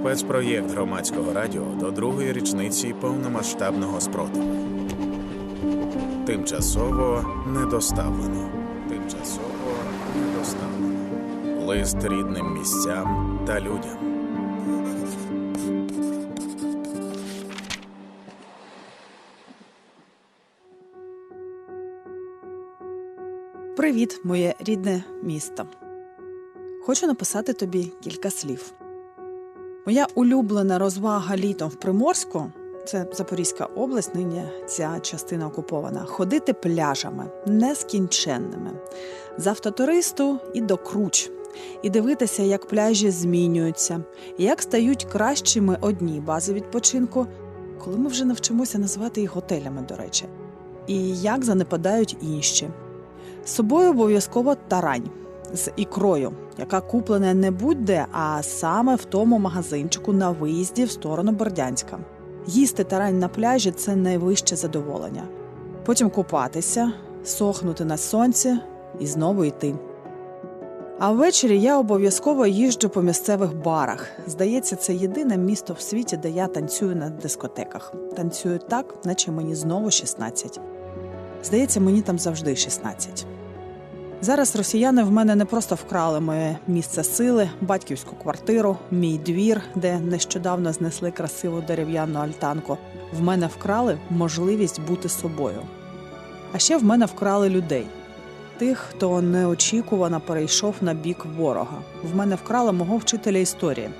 Спецпроєкт громадського радіо до другої річниці повномасштабного спротиву. Тимчасово недоставлено. Тимчасово недоставлено. Лист рідним місцям та людям. Привіт, моє рідне місто. Хочу написати тобі кілька слів. Моя улюблена розвага літом в Приморську це Запорізька область, нині ця частина окупована. Ходити пляжами нескінченними з автотуристу і до круч, і дивитися, як пляжі змінюються, як стають кращими одні бази відпочинку, коли ми вже навчимося називати їх готелями, до речі, і як занепадають інші. З собою обов'язково тарань з ікрою, яка куплена не будь-де, а саме в тому магазинчику на виїзді в сторону Бердянська. Їсти тарань на пляжі це найвище задоволення. Потім купатися, сохнути на сонці і знову йти. А ввечері я обов'язково їжджу по місцевих барах. Здається, це єдине місто в світі, де я танцюю на дискотеках. Танцюю так, наче мені знову 16. Здається, мені там завжди 16. Зараз росіяни в мене не просто вкрали моє місце сили, батьківську квартиру, мій двір, де нещодавно знесли красиву дерев'яну альтанку. В мене вкрали можливість бути собою. А ще в мене вкрали людей. Тих, хто неочікувано перейшов на бік ворога. В мене вкрали мого вчителя історії,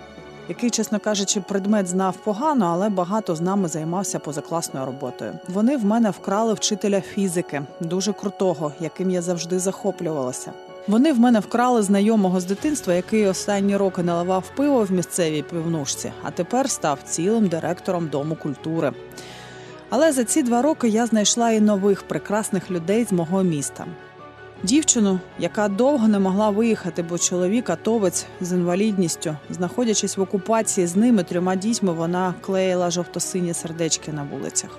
який, чесно кажучи, предмет знав погано, але багато з нами займався позакласною роботою. Вони в мене вкрали вчителя фізики, дуже крутого, яким я завжди захоплювалася. Вони в мене вкрали знайомого з дитинства, який останні роки наливав пиво в місцевій пивнушці, а тепер став цілим директором дому культури. Але за ці два роки я знайшла і нових прекрасних людей з мого міста. Дівчину, яка довго не могла виїхати, бо чоловік атовець з інвалідністю, знаходячись в окупації з ними трьома дітьми, вона клеїла жовто-сині сердечки на вулицях.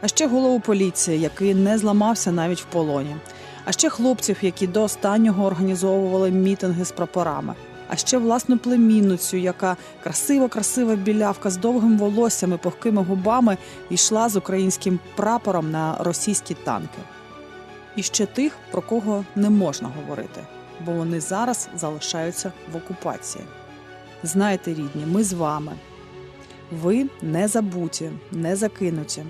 А ще голову поліції, який не зламався навіть в полоні. А ще хлопців, які до останнього організовували мітинги з прапорами. А ще власну племінницю, яка красива, красива білявка з довгим волоссям і пухкими губами йшла з українським прапором на російські танки. І ще тих, про кого не можна говорити, бо вони зараз залишаються в окупації. Знайте, рідні, ми з вами. Ви не забуті, не закинуті.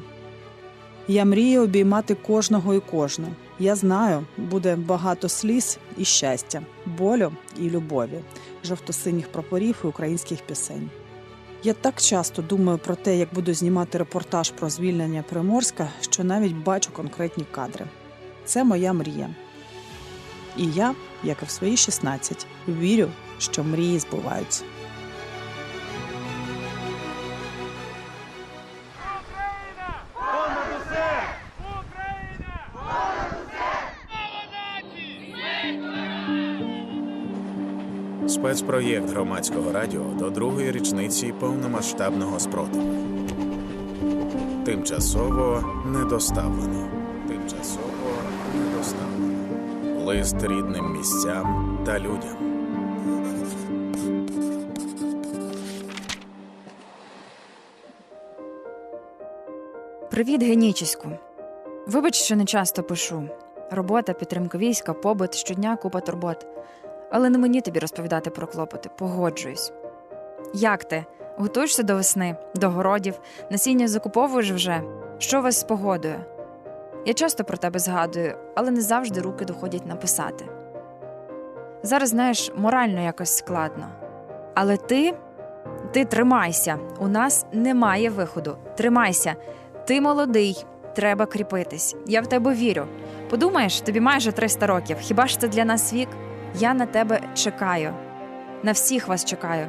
Я мрію обіймати кожного і кожну. Я знаю, буде багато сліз і щастя, болю і любові, жовто-синіх прапорів і українських пісень. Я так часто думаю про те, як буду знімати репортаж про звільнення Приморська, що навіть бачу конкретні кадри. Це моя мрія. І я, як і в свої 16, вірю, що мрії збуваються. Спецпроєкт громадського радіо до другої річниці повномасштабного спротиву. Тимчасово недоставлено. Лист рідним місцям та людям. Привіт, Генічіську. Вибач, що не часто пишу. Робота, підтримка війська, побут, щодня купа турбот. Але не мені тобі розповідати про клопоти, погоджуюсь. Як ти? Готуєшся до весни, до городів, насіння закуповуєш вже? Що вас з погодою? Я часто про тебе згадую, але не завжди руки доходять написати. Зараз, знаєш, морально якось складно. Але ти, ти тримайся, у нас немає виходу. Тримайся. Ти молодий, треба кріпитись. Я в тебе вірю. Подумаєш, тобі майже 300 років. Хіба ж це для нас вік? Я на тебе чекаю. На всіх вас чекаю.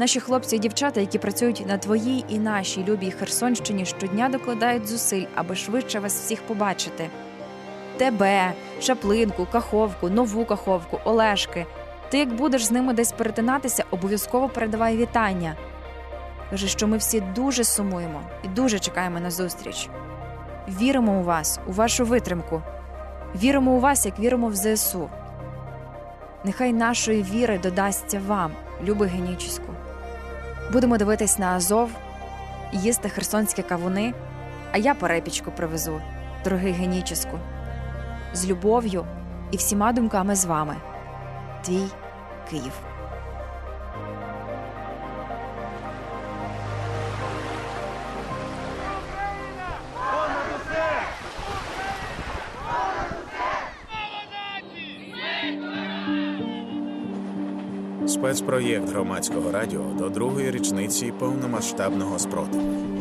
Наші хлопці і дівчата, які працюють на твоїй і нашій любій Херсонщині, щодня докладають зусиль, аби швидше вас всіх побачити. Тебе, шаплинку, каховку, нову каховку, Олешки. Ти, як будеш з ними десь перетинатися, обов'язково передавай вітання. Каже, що ми всі дуже сумуємо і дуже чекаємо на зустріч. Віримо у вас, у вашу витримку. Віримо у вас, як віримо в ЗСУ. Нехай нашої віри додасться вам, любий Генічіську. Будемо дивитись на Азов, їсти херсонські кавуни, а я перепічку привезу, дорогий геніческу. З любов'ю і всіма думками з вами. Твій Київ. Спецпроєкт громадського радіо до другої річниці повномасштабного спротиву.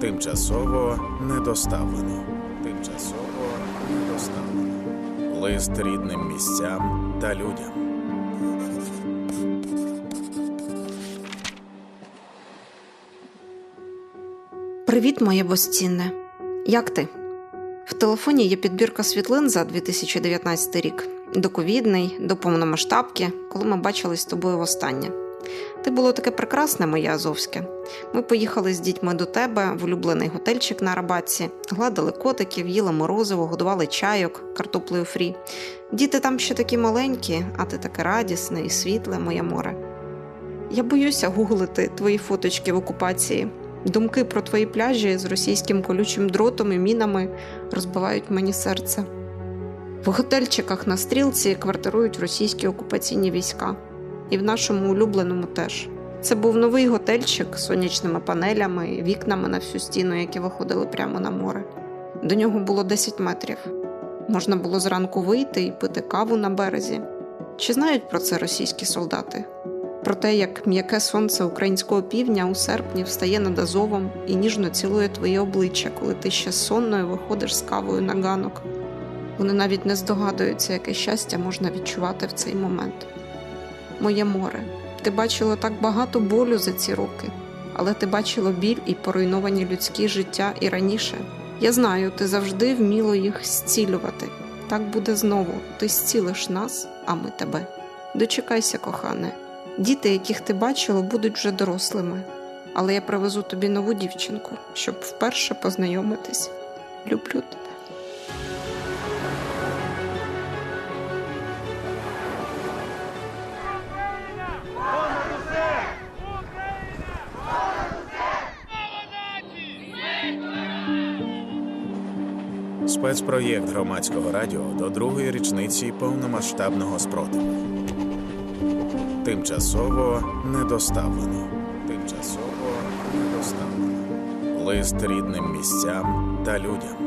Тимчасово недоставлено. Тимчасово недоставлено. Лист рідним місцям та людям. Привіт, моє безцінне. Як ти? В телефоні є підбірка світлин за 2019 рік. Доковідний, до повномасштабки, коли ми бачились з тобою востаннє. Ти було таке прекрасне, моє Азовське. Ми поїхали з дітьми до тебе в улюблений готельчик на Рабатці, гладили котиків, їли морозиво, годували чайок, картоплею фрі. Діти там ще такі маленькі, а ти таке радісне і світле, моє море. Я боюся гуглити твої фоточки в окупації. Думки про твої пляжі з російським колючим дротом і мінами розбивають мені серце. В готельчиках на стрілці квартирують російські окупаційні війська, і в нашому улюбленому теж. Це був новий готельчик з сонячними панелями вікнами на всю стіну, які виходили прямо на море. До нього було 10 метрів. Можна було зранку вийти і пити каву на березі. Чи знають про це російські солдати? про те, як м'яке сонце українського півдня у серпні встає над Азовом і ніжно цілує твоє обличчя, коли ти ще сонною виходиш з кавою на ганок. Вони навіть не здогадуються, яке щастя можна відчувати в цей момент. Моє море, ти бачила так багато болю за ці роки, але ти бачила біль і поруйновані людські життя і раніше. Я знаю, ти завжди вміло їх зцілювати. Так буде знову. Ти зцілиш нас, а ми тебе. Дочекайся, кохане. Діти, яких ти бачила, будуть вже дорослими, але я привезу тобі нову дівчинку, щоб вперше познайомитись. Люблю тебе. Спецпроєкт громадського радіо до другої річниці повномасштабного спротиву. Тимчасово недоставлено. Тимчасово недоставлено. Лист рідним місцям та людям.